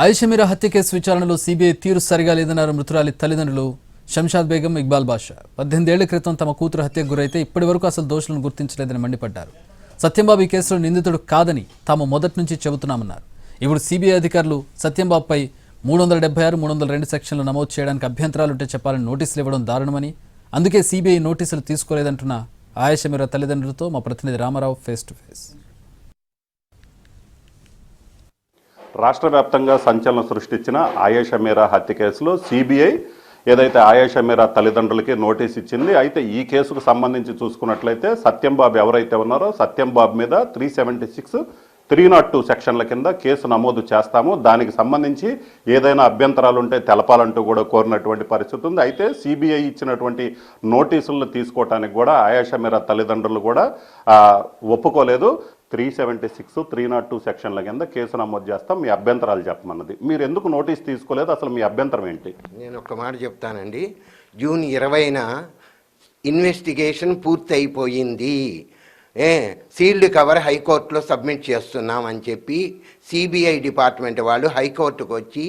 ఆయుషమీర హత్య కేసు విచారణలో సీబీఐ తీరు సరిగా లేదన్నారు మృతురాలి తల్లిదండ్రులు షంషాద్ బేగం ఇక్బాల్ బాషా. పద్దెనిమిదేళ్ళ క్రితం తమ కూతురు హత్యకు గురైతే ఇప్పటి వరకు అసలు దోషులను గుర్తించలేదని మండిపడ్డారు. సత్యంబాబు ఈ కేసులో నిందితుడు కాదని తాము మొదటి నుంచి చెబుతున్నామన్నారు. ఇప్పుడు సీబీఐ అధికారులు సత్యంబాబుపై మూడు వందల డెబ్బై ఆరు మూడు వందల రెండు సెక్షన్లు నమోదు చేయడానికి అభ్యంతరాలుంటే చెప్పాలని నోటీసులు ఇవ్వడం దారుణమని అందుకే సీబీఐ నోటీసులు తీసుకోలేదంటున్న ఆయేషమీరా తల్లిదండ్రులతో మా ప్రతినిధి రామారావు ఫేస్ టు ఫేస్ రాష్ట్ర వ్యాప్తంగా సంచలనం సృష్టించిన ఆయేష మీరా హత్య కేసులో సిబిఐ ఏదైతే ఆయేష మీరా తల్లిదండ్రులకి నోటీస్ ఇచ్చింది అయితే ఈ కేసుకు సంబంధించి చూసుకున్నట్లయితే సత్యంబాబు ఎవరైతే ఉన్నారో సత్యంబాబు మీద three seventy six three not two సెక్షన్ల కింద కేసు నమోదు చేస్తాము. దానికి సంబంధించి ఏదైనా అభ్యంతరాలు ఉంటే తెలపాలంటూ కూడా కోరినటువంటి పరిస్థితి ఉంది. అయితే సిబిఐ ఇచ్చినటువంటి నోటీసులను తీసుకోవటానికి కూడా ఆయేషా మీరా తల్లిదండ్రులు కూడా ఒప్పుకోలేదు. Three seventy six three not two సెక్షన్ల కింద కేసు నమోదు చేస్తాం. మీ అభ్యంతరాలు చెప్పమన్నది. మీరు ఎందుకు నోటీస్ తీసుకోలేదు? అసలు మీ అభ్యంతరం ఏంటి? నేను ఒక మాట చెప్తానండి. జూన్ ఇరవైన ఇన్వెస్టిగేషన్ పూర్తి అయిపోయింది ఏ సీల్డ్ కవర్ హైకోర్టులో సబ్మిట్ చేస్తున్నాం అని చెప్పి సిబిఐ డిపార్ట్మెంట్ వాళ్ళు హైకోర్టుకు వచ్చి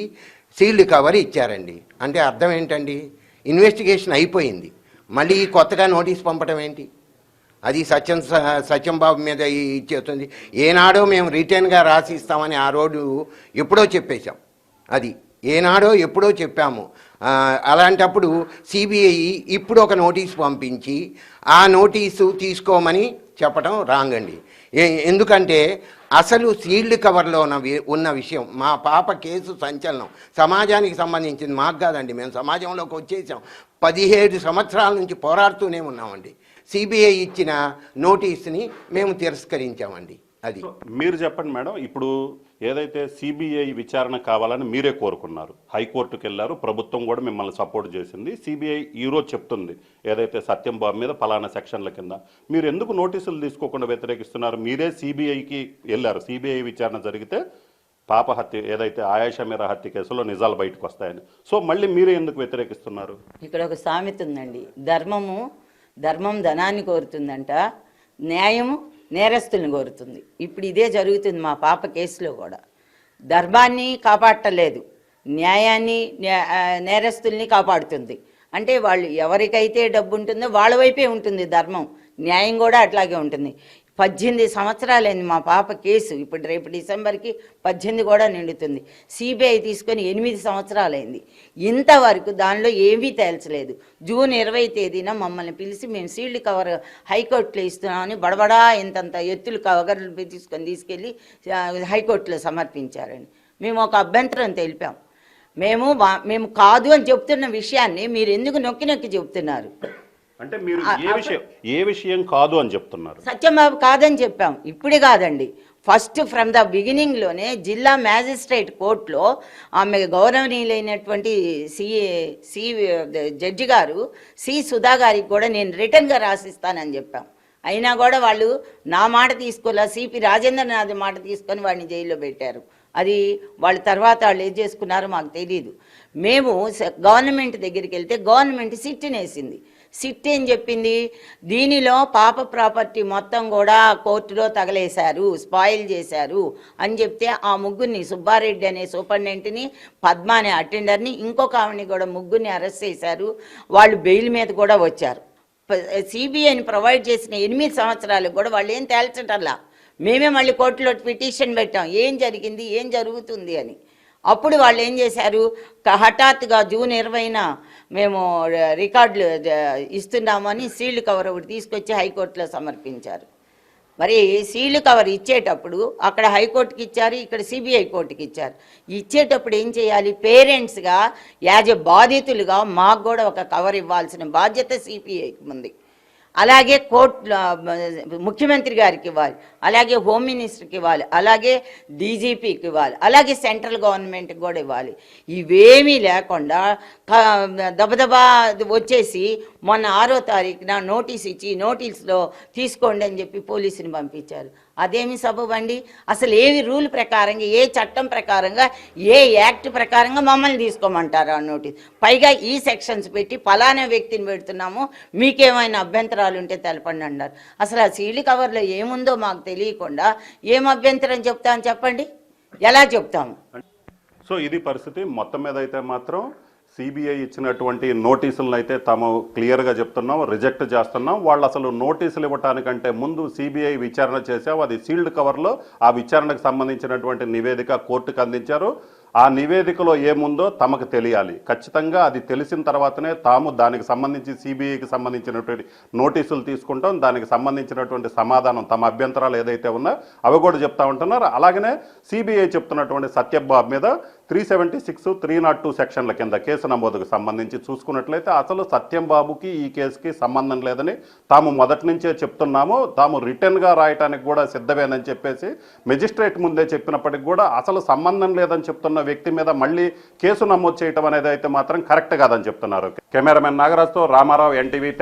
సీల్డ్ కవర్ ఇచ్చారండి. అంటే అర్థం ఏంటండి? ఇన్వెస్టిగేషన్ అయిపోయింది. మళ్ళీ కొత్తగా నోటీస్ పంపడం ఏంటి? అది సత్యం సత్యం బాబు మీద ఇచ్చేస్తుంది. ఏనాడో మేము రిటర్న్గా రాసి ఇస్తామని ఆ రోడ్డు ఎప్పుడో చెప్పేశాం. అది ఏనాడో ఎప్పుడో చెప్పాము. అలాంటప్పుడు సిబిఐ ఇప్పుడు ఒక నోటీస్ పంపించి ఆ నోటీసు తీసుకోమని చెప్పడం రాంగ్ అండి ఏ- ఎందుకంటే అసలు సీల్డ్ కవర్లో ఉన్న వి- ఉన్న విషయం మా పాప కేసు సంచలనం. సమాజానికి సంబంధించింది మాకు కాదండి మేము సమాజంలోకి వచ్చేసాం. పదిహేడు సంవత్సరాల నుంచి పోరాడుతూనే ఉన్నామండి. సిబిఐ ఇచ్చిన నోటీస్ని మేము తిరస్కరించామండి అది. మీరు చెప్పండి మేడం ఇప్పుడు ఏదైతే సిబిఐ విచారణ కావాలని మీరే కోరుకున్నారు హైకోర్టుకు వెళ్ళారు ప్రభుత్వం కూడా మిమ్మల్ని సపోర్ట్ చేసింది. సిబిఐ ఈరోజు చెప్తుంది ఏదైతే సత్యం బాబు మీద ఫలానా సెక్షన్ల కింద. మీరు ఎందుకు నోటీసులు తీసుకోకుండా వ్యతిరేకిస్తున్నారు? మీరే సిబిఐకి వెళ్ళారు. సిబిఐ విచారణ జరిగితే పాప హత్య ఏదైతే ఆయాష మీర హత్య కేసులో నిజాలు బయటకు వస్తాయని. సో మళ్ళీ మీరే ఎందుకు వ్యతిరేకిస్తున్నారు? ఇక్కడ ఒక సామెత ఉందండి. ధర్మము ధర్మం ధనాన్ని కోరుతుందంట న్యాయము నేరస్తుల్ని కోరుతుంది. ఇప్పుడు ఇదే జరుగుతుంది మా పాప కేసులో కూడా. ధర్మాన్ని కాపాడటలేదు. న్యాయాన్ని నేరస్తుల్ని కాపాడుతుంది. అంటే వాళ్ళు ఎవరికైతే డబ్బు ఉంటుందో వాళ్ళ వైపే ఉంటుంది ధర్మం. న్యాయం కూడా అట్లాగే ఉంటుంది. పద్దెనిమిది సంవత్సరాలైంది మా పాప కేసు. ఇప్పుడు రేపు డిసెంబర్కి పద్దెనిమిది కూడా నిండుతుంది. సిబిఐ తీసుకొని ఎనిమిది సంవత్సరాలైంది. ఇంతవరకు దానిలో ఏమీ తేల్చలేదు. జూన్ ఇరవై తేదీన మమ్మల్ని పిలిచి మేము సీల్డ్ కవర్ హైకోర్టులో ఇస్తున్నామని బడబడా ఇంతంత ఎత్తులు కవర్లు తీసుకొని తీసుకెళ్ళి హైకోర్టులో సమర్పించారని మేము ఒక అభ్యంతరం తెలిపాం. మేము మేము కాదు అని చెప్తున్న విషయాన్ని మీరు ఎందుకు నొక్కి నొక్కి చెప్తున్నారు? అంటే మీరు ఏ విషయం ఏ విషయం కాదు అని చెప్తున్నారు? సత్యబాబు కాదని చెప్పాం. ఇప్పుడే కాదండి. ఫస్ట్ ఫ్రమ్ ద బిగినింగ్లోనే జిల్లా మ్యాజిస్ట్రేట్ కోర్టులో ఆమె గౌరవనీయులైనటువంటి సి సి జడ్జి గారు సి సుధా గారికి కూడా నేను రిటర్న్గా రాసిస్తానని చెప్పాం. అయినా కూడా వాళ్ళు నా మాట తీసుకోలే సిపి రాజేంద్రనాథ్ మాట తీసుకొని వాడిని జైల్లో పెట్టారు. అది వాళ్ళ తర్వాత వాళ్ళు ఏం చేసుకున్నారో మాకు తెలియదు మేము గవర్నమెంట్ దగ్గరికి వెళ్తే గవర్నమెంట్ సిట్టిని వేసింది సిట్ ఏం చెప్పింది. దీనిలో పాప ప్రాపర్టీ మొత్తం కూడా కోర్టులో తగలేశారు స్పాయిల్ చేశారు అని చెప్తే ఆ ముగ్గురిని సుబ్బారెడ్డి అనే సూపరింటెండెంట్ని పద్మ అనే అటెండర్ని ఇంకొక ఆవిడని కూడా ముగ్గురిని అరెస్ట్ చేశారు. వాళ్ళు బెయిల్ మీద కూడా వచ్చారు. సిబిఐని ప్రొవైడ్ చేసిన ఎనిమిది సంవత్సరాలకు కూడా వాళ్ళు ఏం తేల్చటల్లా మేమే మళ్ళీ కోర్టులో పిటిషన్ పెట్టాం. ఏం జరిగింది? ఏం జరుగుతుంది అని. అప్పుడు వాళ్ళు ఏం చేశారు? హఠాత్తుగా జూన్ ఇరవైన మేము రికార్డులు ఇస్తున్నామని సీల్డ్ కవర్ ఒకటి తీసుకొచ్చి హైకోర్టులో సమర్పించారు. మరి సీల్డ్ కవర్ ఇచ్చేటప్పుడు అక్కడ హైకోర్టుకి ఇచ్చారు ఇక్కడ సిబిఐ కోర్టుకి ఇచ్చారు. ఇచ్చేటప్పుడు ఏం చేయాలి? పేరెంట్స్గా యాజ్ ఎ బాధితులుగా మాకు కూడా ఒక కవర్ ఇవ్వాల్సిన బాధ్యత సిపిఐకి ఉంది. అలాగే కోర్ట్ ముఖ్యమంత్రి గారికి ఇవ్వాలి అలాగే హోమ్ మినిస్టర్కి ఇవ్వాలి అలాగే డీజీపీకి ఇవ్వాలి అలాగే సెంట్రల్ గవర్నమెంట్కి కూడా ఇవ్వాలి. ఇవేమీ లేకుండా దబదబా వచ్చేసి మొన్న ఆరో తారీఖున నోటీస్ ఇచ్చి నోటీస్లో తీసుకోండి అని చెప్పి పోలీసుని పంపించారు. అదేమి సబబండి అండి? అసలు ఏవి రూల్ ప్రకారంగా ఏ చట్టం ప్రకారంగా ఏ యాక్ట్ ప్రకారంగా మమ్మల్ని తీసుకోమంటారు ఆ నోటీస్? పైగా ఈ సెక్షన్స్ పెట్టి ఫలానా వ్యక్తిని పెడుతున్నాము మీకేమైనా అభ్యంతరాలు ఉంటే తెలపండి అన్నారు అసలు ఆ సీల్డ్ కవర్లో ఏముందో మాకు తెలియకుండా ఏం అభ్యంతరం చెప్తామని చెప్పండి? ఎలా చెప్తాము? సో ఇది పరిస్థితి మొత్తం మీద అయితే మాత్రం సిబిఐ ఇచ్చినటువంటి నోటీసులను అయితే తాము క్లియర్గా చెప్తున్నాం రిజెక్ట్ చేస్తున్నాం. వాళ్ళు అసలు నోటీసులు ఇవ్వటానికంటే ముందు సిబిఐ విచారణ చేసావు అది సీల్డ్ కవర్లో ఆ విచారణకు సంబంధించినటువంటి నివేదిక కోర్టుకు అందించారు. ఆ నివేదికలో ఏముందో తమకు తెలియాలి. ఖచ్చితంగా అది తెలిసిన తర్వాతనే తాము దానికి సంబంధించి సిబిఐకి సంబంధించినటువంటి నోటీసులు తీసుకుంటాం. దానికి సంబంధించినటువంటి సమాధానం తమ అభ్యంతరాలు ఏదైతే ఉన్నా అవి కూడా చెప్తా ఉంటున్నారు. అలాగనే సిబిఐ చెప్తున్నటువంటి సత్యబాబు మీద three seventy six three not two సెక్షన్ల కింద కేసు నమోదుకు సంబంధించి చూసుకున్నట్లయితే అసలు సత్యం బాబుకి ఈ కేసుకి సంబంధం లేదని తాము మొదటి నుంచే చెప్తున్నాము. తాము రిటర్న్గా రాయటానికి కూడా సిద్ధమేనని చెప్పేసి మెజిస్ట్రేట్ ముందే చెప్పినప్పటికి కూడా అసలు సంబంధం లేదని చెప్తున్న వ్యక్తి మీద మళ్ళీ కేసు నమోదు చేయటం అనేది అయితే మాత్రం కరెక్ట్ కాదని చెప్తున్నారు. Cameraman నాగరాజ్తో Ramarao NTV